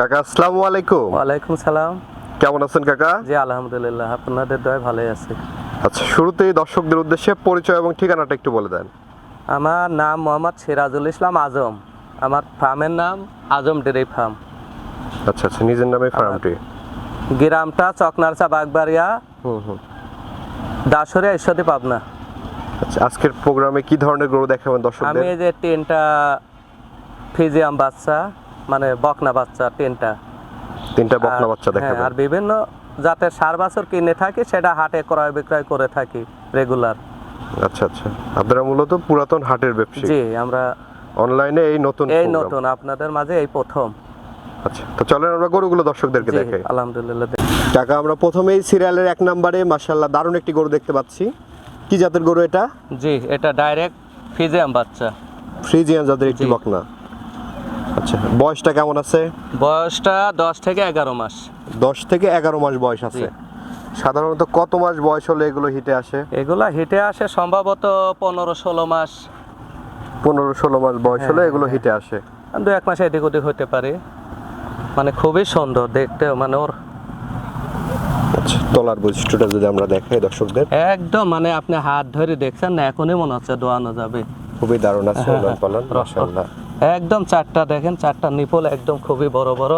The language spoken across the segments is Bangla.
কাকা আসসালামু আলাইকুম। ওয়ালাইকুম সালাম। কেমন আছেন কাকা? জি আলহামদুলিল্লাহ আপনাদের দয় ভালোই আছে। আচ্ছা শুরুতেই দর্শকদের উদ্দেশ্যে পরিচয় এবং ঠিকানাটা একটু বলে দেন। আমার নাম মোহাম্মদ সিরাজুল ইসলাম আজম। আমার ফার্মের নাম আজম ডেরি ফার্ম। আচ্ছা আচ্ছা নিজের নামে ফার্মটি। গ্রামটা চকনারচা বাগবাড়িয়া। হুম হুম। দাসরিয়া ঈশ্বরদী পাবনা। আচ্ছা আজকের প্রোগ্রামে কি ধরনের গরু দেখাবেন দর্শকদের? আমি এই যে তিনটা ফিজিয়াম বাচ্চা মানে বকনা বাচ্চা তিনটা। তিনটা বকনা বাচ্চা হ্যাঁ, দেখাবেন আর বিভিন্ন জাতের সার বাছর কিনে থাকি সেটা হাটে ক্রয় বিক্রয় করে থাকি রেগুলার আচ্ছা আচ্ছা। আপনারা মূলত পুরাতন হাটের ব্যবসায়ী। জি আমরা অনলাইনে এই নতুন এই নতুন আপনাদের মাঝে এই প্রথম। আচ্ছা তো চলেন আমরা গরুগুলো দর্শকদেরকে দেখাই। আলহামদুলিল্লাহ কাকা আমরা প্রথমেই সিরিয়ালের এক নম্বরে মাশাল্লাহ দারুণ একটি গরু দেখতে পাচ্ছি। কি জাতের গরু এটা? জি এটা ডাইরেক্ট ফিজিয়াম বাচ্চা। ফ্রিজিয়ান জাতের একটি বকনা। আচ্ছা বয়সটা কেমন আছে? বয়সটা দশ থেকে এগারো মাস। দশ থেকে এগারো মাস বয়স আছে। সাধারণত কত মাস বয়স হলে এগুলো হিটে আসে? এগুলা হিটে আসে সম্ভবত পনেরো ষোলো মাস। পনেরো ষোলো মাস বয়স হলে হ্যাঁ, এগুলো হ্যাঁ। হিটে আসে। দু এক মাসে এদিক ওদিক হতে পারে। মানে খুবই সুন্দর দেখতে মানে ওর আচ্ছা তলার বৈশিষ্ট্যটা যদি আমরা দেখাই দর্শকদের। একদম মানে আপনি হাত ধরে দেখছেন না এখনই মনে হচ্ছে দোয়ানো যাবে। খুবই দারুণ আছে হ্যাঁ, পালান মাশাআল্লাহ। একদম চারটা দেখেন চারটা নিপল একদম খুবই বড় বড়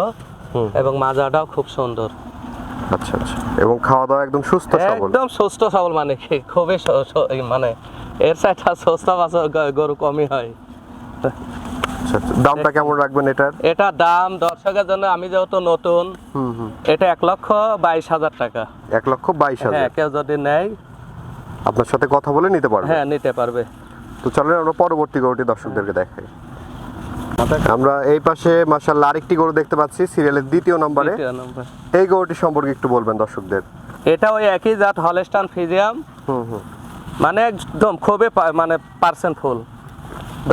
এবং মাজাটাও খুব সুন্দর। আচ্ছা আচ্ছা। এবং খাওয়া দাওয়া একদম সুস্থ সবল। একদম সুস্থ সবল মানে খুবই মানে এর চাইটা সস্তা বাজার গরু কমই হয়। আচ্ছা আচ্ছা। দামটা কেমন রাখবেন এটার? এটা দাম দর্শকের জন্য আমি যেহেতু নতুন হুম হুম। এটা এক লক্ষ বাইশ হাজার টাকা। এক লক্ষ বাইশ হ্যাঁ হাজার কেউ যদি নেয়। আপনার সাথে কথা বলে নিতে পারবেন হ্যাঁ নিতে পারবে। তো চলেন আমরা পরবর্তী গরুটি দর্শকদেরকে দেখাই। আমরা এই পাশে মাশাআল্লাহ আরেকটি গরু দেখতে পাচ্ছি সিরিয়ালের দ্বিতীয় নম্বরে। এই গরুটি সম্পর্কে একটু বলবেন দর্শকদের। এটা ওই একই জাত হলস্টান ফিজিয়াম। হুম হুম। মানে একদম খুবই মানে পার্সেন্ট ফুল।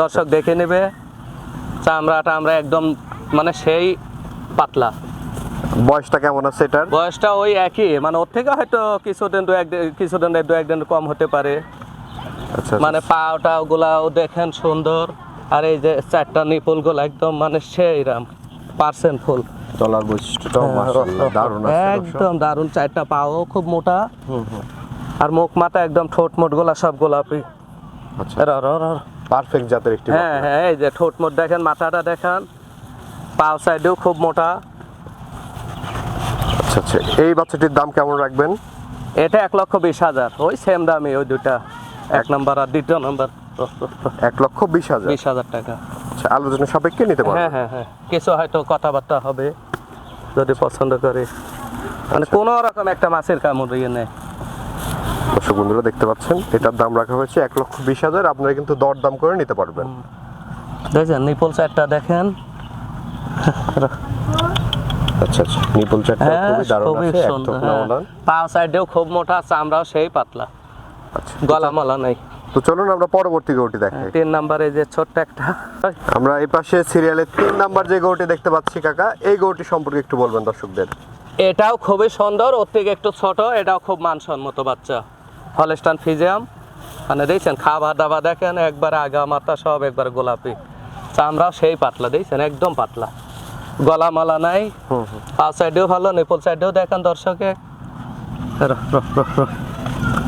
দর্শক দেখে নেবে চামড়াটা আমরা একদম মানে সেই পাতলা। বয়সটা কেমন আছে এটার? বয়সটা ওই একই মানে ওর থেকে হয়তো কিছুদিন দু একদিন কিছুদিন দু একদিন কম হতে পারে। আচ্ছা। মানে পাওটা ওগুলাও দেখেন সুন্দর। আর এই যে চারটা নিপুলগুলো একদম মানে সেই রাম পার্সেন্ট ফুল। তলার বৈশিষ্ট্যটাও মাশাআল্লাহ দারুণ একদম দারুণ চারটা পাও খুব মোটা। হুম হুম। আর মুখ মাথা একদম ঠোঁট মোটগুলা সব গোলাপি। আচ্ছা। পারফেক্ট জাতের একটি হ্যাঁ হ্যাঁ এই যে ঠোঁট মোট দেখেন মাথাটা দেখেন। পাও সাইডেও খুব মোটা। আচ্ছা আচ্ছা। এই বাচ্চাটির দাম কেমন রাখবেন? এটা এক লক্ষ বিশ হাজার। ওই সেম দামি ওই দুটা এক নম্বর আর দ্বিতীয় নম্বর এক লক্ষ বিশ হাজার। বিশ হাজার টাকা। আচ্ছা আলোচনা সাপেক্ষে নিতে পারবেন হ্যাঁ হ্যাঁ হ্যাঁ। কিছু হয়তো কথাবার্তা হবে যদি পছন্দ করে। মানে কোনো রকম একটা মাছের কামড় ইয়ে নেই। দর্শক বন্ধুরা দেখতে পাচ্ছেন এটার দাম রাখা হয়েছে এক লক্ষ বিশ হাজার। আপনারা কিন্তু দর দাম করে নিতে পারবেন। দেখছেন নিপল চারটা দেখেন। আচ্ছা আচ্ছা নিপল চারটা হ্যাঁ খুবই দারুণ আছে হ্যাঁ। পাও সাইডেও খুব মোটা চামড়াও সেই পাতলা। আচ্ছা গলা মলা নেই। তো চলুন আমরা পরবর্তী গরুটি দেখাই। তিন নাম্বারে যে ছোট্ট একটা আমরা এই পাশে সিরিয়ালের তিন নাম্বার যে গরুটি দেখতে পাচ্ছি কাকা এই গরুটি সম্পর্কে একটু বলবেন দর্শকদের। এটাও খুবই সুন্দর ওর থেকে একটু ছোট এটাও খুব মানসম্মত বাচ্চা। হলস্টান ফিজিয়াম মানে দেখছেন খাবার দাবার দেখেন একবার আগা মাথা সব একবার গোলাপি। চামড়াও সেই পাতলা দেখছেন একদম পাতলা। গলা মালা নাই পা সাইডেও ভালো নিপল সাইডেও দেখেন দর্শকে।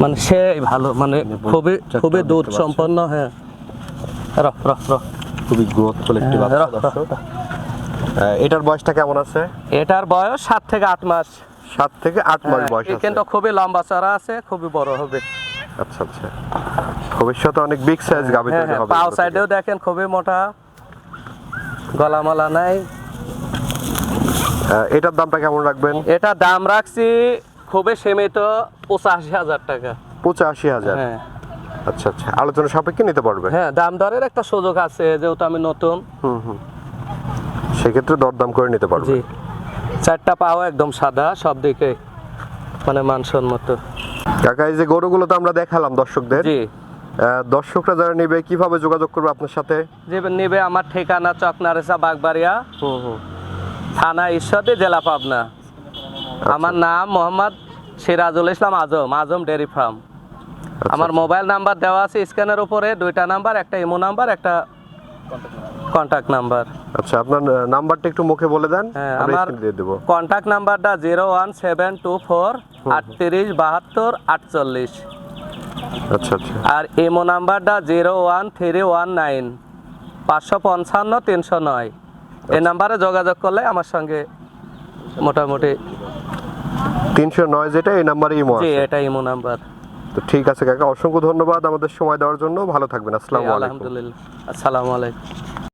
মানে সে ভালো মানে খুবই খুবই দেখতে দুধ সম্পন্ন হ্যাঁ। রহ রহ রহ খুবই গ্রোথফুল একটি হ্যাঁ, বাচ্চা এটার বয়সটা কেমন আছে? এটার বয়স সাত থেকে আট মাস। সাত থেকে আট মাস হ্যাঁ, বয়স কিন্তু খুবই লম্বা চড়া আছে খুবই বড় হবে। আচ্ছা আচ্ছা। ভবিষ্যতে অনেক বিগ সাইজ তৈরি হ্যাঁ হবে পাও সাইডেও দেখেন খুবই মোটা। গলা মালা নাই এটার দামটা কেমন রাখবেন? এটা দাম রাখছি খুবই সীমিত পঁচাশি হাজার টাকা। পঁচাশি হাজার? হ্যাঁ। আচ্ছা আচ্ছা। আলোচনা সাপেক্ষে নিতে পারবে? হ্যাঁ দাম দরের একটা সুযোগ আছে যেহেতু আমি নতুন। হুম হুম। সেক্ষেত্রে দরদাম করে নিতে পারবে। জি। চারটা পাও একদম সাদা সব দিকে মানে মানসম্মত। কাকা এই যে গরুগুলো তো আমরা দেখালাম দর্শকদের। জি। দর্শকরা যারা নেবে কীভাবে যোগাযোগ করবে আপনার সাথে? যে নেবে আমার ঠিকানা চকনারেসা বাগবাড়িয়া। হুম হুম। থানা ঈশ্বরদী জেলা পাবনা। আমার নাম মোহাম্মদ সিরাজুল ইসলাম আজম আজম ডেয়ারি ফার্ম। আমার মোবাইল নাম্বার দেওয়া আছে স্ক্যানের উপরে দুইটা নাম্বার একটা ইমো নাম্বার একটা কন্ট্যাক্ট নাম্বার। আচ্ছা আপনার নাম্বারটা একটু মুখে বলে দেন হ্যাঁ আমার দিয়ে দেবো। কন্ট্যাক্ট নাম্বারটা zero one seven two four আটত্রিশ বাহাত্তর আটচল্লিশ। আচ্ছা আচ্ছা। আর ইমো নাম্বারটা zero one three one nine পাঁচশো পঞ্চান্ন তিনশো নয়। এই নাম্বারে যোগাযোগ করলে আমার সঙ্গে মোটামুটি তিনশো নয় যেটা এই নাম্বারে ইমো জি আছে। এটা ইমো নাম্বার। তো ঠিক আছে কাকা অসংখ্য ধন্যবাদ আমাদের সময় দেওয়ার জন্য। ভালো থাকবেন আসসালামু আলাইকুম। আলহামদুলিল্লাহ। আসসালামু আলাইকুম।